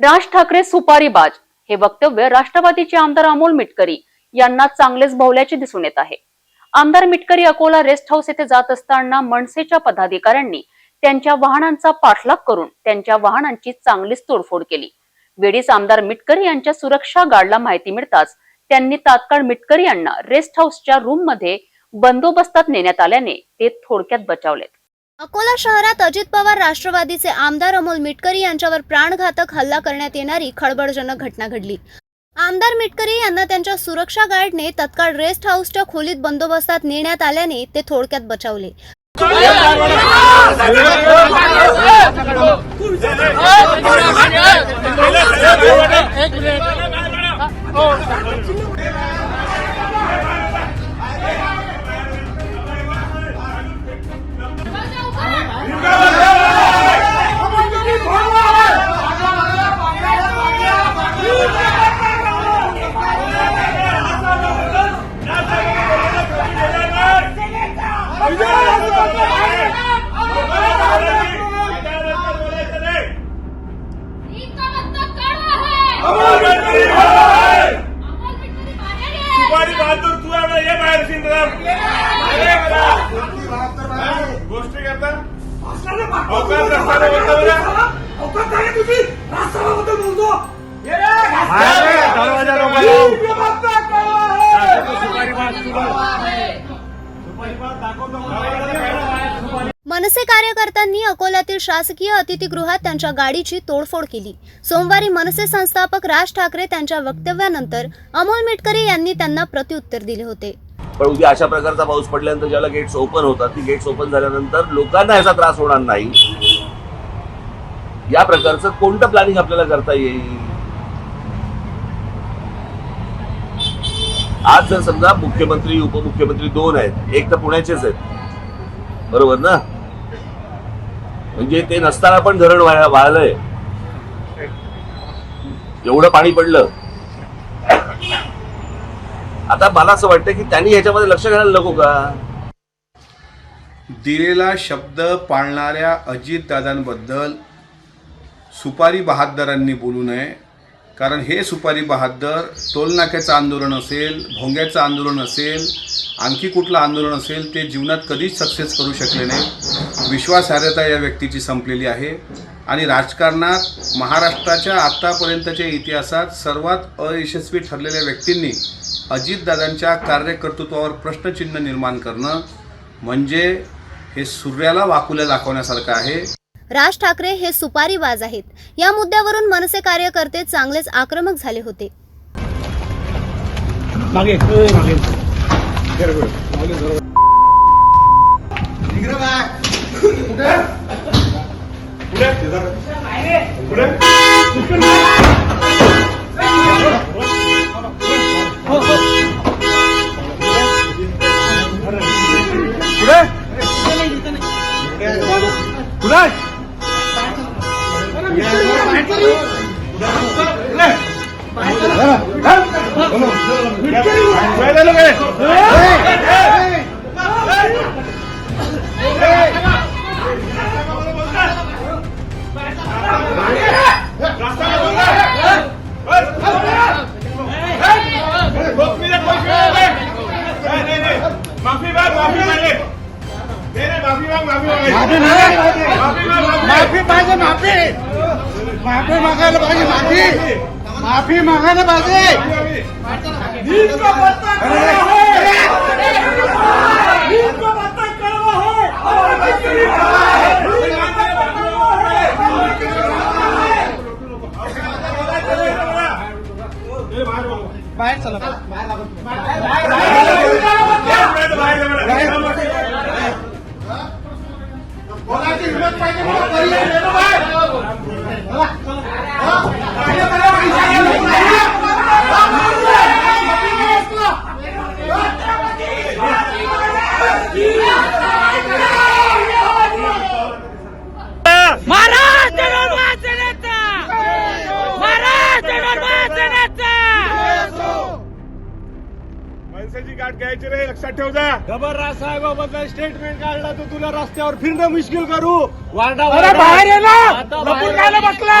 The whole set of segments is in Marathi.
राज ठाकरे सुपारीबाज. हे वक्तव्य राष्ट्रवादीचे आमदार अमोल मिटकरी यांना चांगलेच भोवल्याचे दिसून येत आहे. आमदार मिटकरी अकोला रेस्ट हाऊस येथे जात असताना मनसेच्या पदाधिकाऱ्यांनी त्यांच्या वाहनांचा पाठलाग करून त्यांच्या वाहनांची चांगलीच तोडफोड केली. वेळीच आमदार मिटकरी यांच्या सुरक्षा गार्डला माहिती मिळताच त्यांनी तात्काळ मिटकरी यांना रेस्ट हाऊसच्या रूममध्ये बंदोबस्तात नेण्यात आल्याने ते थोडक्यात बचावलेत. अकोला शहरात अजित पवार राष्ट्रवादीचे आमदार अमोल मिटकरी यांच्यावर प्राणघातक हल्ला करण्यात येणारी खळबळजनक घटना घडली. आमदार मिटकरी यांना त्यांच्या सुरक्षा गार्डने तत्काळ रेस्ट हाऊसच्या खोलीत बंदोबस्तात नेण्यात आल्याने ते थोडक्यात बचावले. मनसे कार्यकर्त्यांनी अकोल्यातील शासकीय अतिथीगृहात त्यांच्या गाडीची तोडफोड केली. सोमवारी मनसे संस्थापक राज ठाकरे त्यांच्या वक्तव्यानंतर अमोल मिटकरी यांनी त्यांना प्रत्युत्तर दिले होते. पण उद्या अशा प्रकारचा पाऊस पडल्यानंतर ज्याला गेट्स ओपन होतात ती गेट्स ओपन झाल्यानंतर लोकांना याचा त्रास होणार नाही. या प्रकारचं कोणतं प्लॅनिंग आपल्याला करता येईल? आज जर समजा मुख्यमंत्री उपमुख्यमंत्री दोन आहेत एक तर पुण्याचेच आहेत. बरोबर ना? म्हणजे ते नसताना पण धरण वाया एवढं पाणी पडलं. आता मला असं वाटतं की त्यांनी ह्याच्यामध्ये लक्ष घालायला नको का? दिलेला शब्द पाळणाऱ्या अजितदादांबद्दल सुपारी बहादरांनी बोलू नये कारण हे सुपारी बहादर टोलनाक्याचं आंदोलन असेल भोंग्याचं आंदोलन असेल आणखी कुठलं आंदोलन असेल ते जीवनात कधीच सक्सेस करू शकले नाही. विश्वासार्हता या व्यक्तीची संपलेली आहे. आणि राजकारणात महाराष्ट्राच्या आत्तापर्यंतच्या इतिहासात सर्वात अयशस्वी ठरलेल्या व्यक्तींनी अजितदादांच्या कार्यकर्तृत्वावर प्रश्नचिन्ह निर्माण करणं म्हणजे हे सूर्याला वाकुल्या दाखवण्यासारखं आहे. राज ठाकरे हे सुपारीबाज आहेत. या मुद्द्यावरून मनसे कार्यकर्ते चांगलेच आक्रमक झाले होते. माफी माफी पाहिजे माफी. माफी मागायला पाहिजे माफी. माफी मागायला पाहिजे इनका मतलब कड़ा है इनका मतलब कड़ा है अमोल गडकरी हाय! ए, बाहेर बोला. बाहेर चला बोलायची हिंमत पाहिजे मला पर्याय दे ना बाहेर. चला. हा? काय करायला पाहिजे? मनसेची गाठ घ्यायची रे लक्षात ठेव जा. खबरदार साहेबाबद्दल स्टेटमेंट काढला तर तुला रस्त्यावर फिरणं मुश्किल करू. वारडा अरे बाहेर ये ना! बसला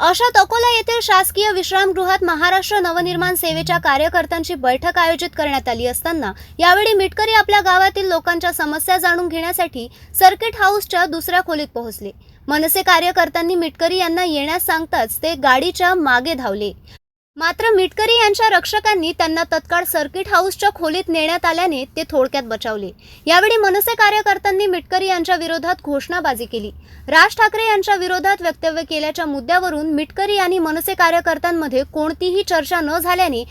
अशात अकोला येथील शासकीय विश्रामगृहात महाराष्ट्र नवनिर्माण सेवेच्या कार्यकर्त्यांची बैठक आयोजित करण्यात आली असताना यावेळी मिटकरी आपल्या गावातील लोकांच्या समस्या जाणून घेण्यासाठी सर्किट हाऊसच्या दुसऱ्या खोलीत पोहोचले. मनसे कार्यकर्त्यांनी मिटकरी यांना येण्यास सांगताच ते गाडीच्या मागे धावले. मात्र मिटकरी यांच्या रक्षकांनी त्यांना तत्काळ सर्किट हाऊसच्या खोलीत नेण्यात आल्याने ते थोडक्यात बचावले. यावेळी मनसे कार्यकर्त्यांनी मिटकरी यांच्या विरोधात घोषणाबाजी केली. राज ठाकरे यांच्या विरोधात वक्तव्य केल्याच्या मुद्द्यावरून मिटकरी आणि मनसे कार्यकर्त्यांमध्ये कोणतीही चर्चा न झाल्याने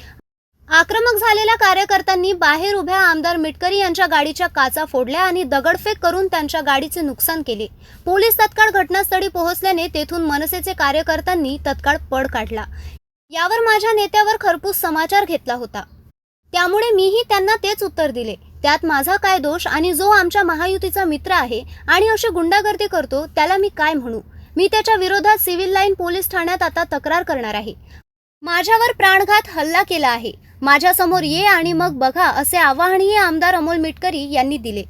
आक्रमक झालेल्या कार्यकर्त्यांनी बाहेर उभ्या आमदार मिटकरी यांच्या गाडीच्या काचा फोडल्या आणि दगडफेक करून त्यांच्या गाडीचे नुकसान केले. पोलीस तत्काळ घटनास्थळी पोहोचल्याने तेथून मनसेचे कार्यकर्त्यांनी तत्काळ पळ काढला. यावर माझ्या नेत्यावर खरपूस समाचार घेतला होता. त्यामुळे मीही त्यांना तेच उत्तर दिले. त्यात माझा काय दोष आणि जो आमच्या महायुतीचा मित्र आहे आणि अशी गुंडागर्दी करतो त्याला मी काय म्हणू? मी त्याच्या विरोधात सिव्हिल लाईन पोलीस ठाण्यात आता तक्रार करणार आहे. माझ्यावर प्राणघात हल्ला केला आहे. माझ्यासमोर ये आणि मग बघा असे आवाहनही आमदार अमोल मिटकरी यांनी दिले.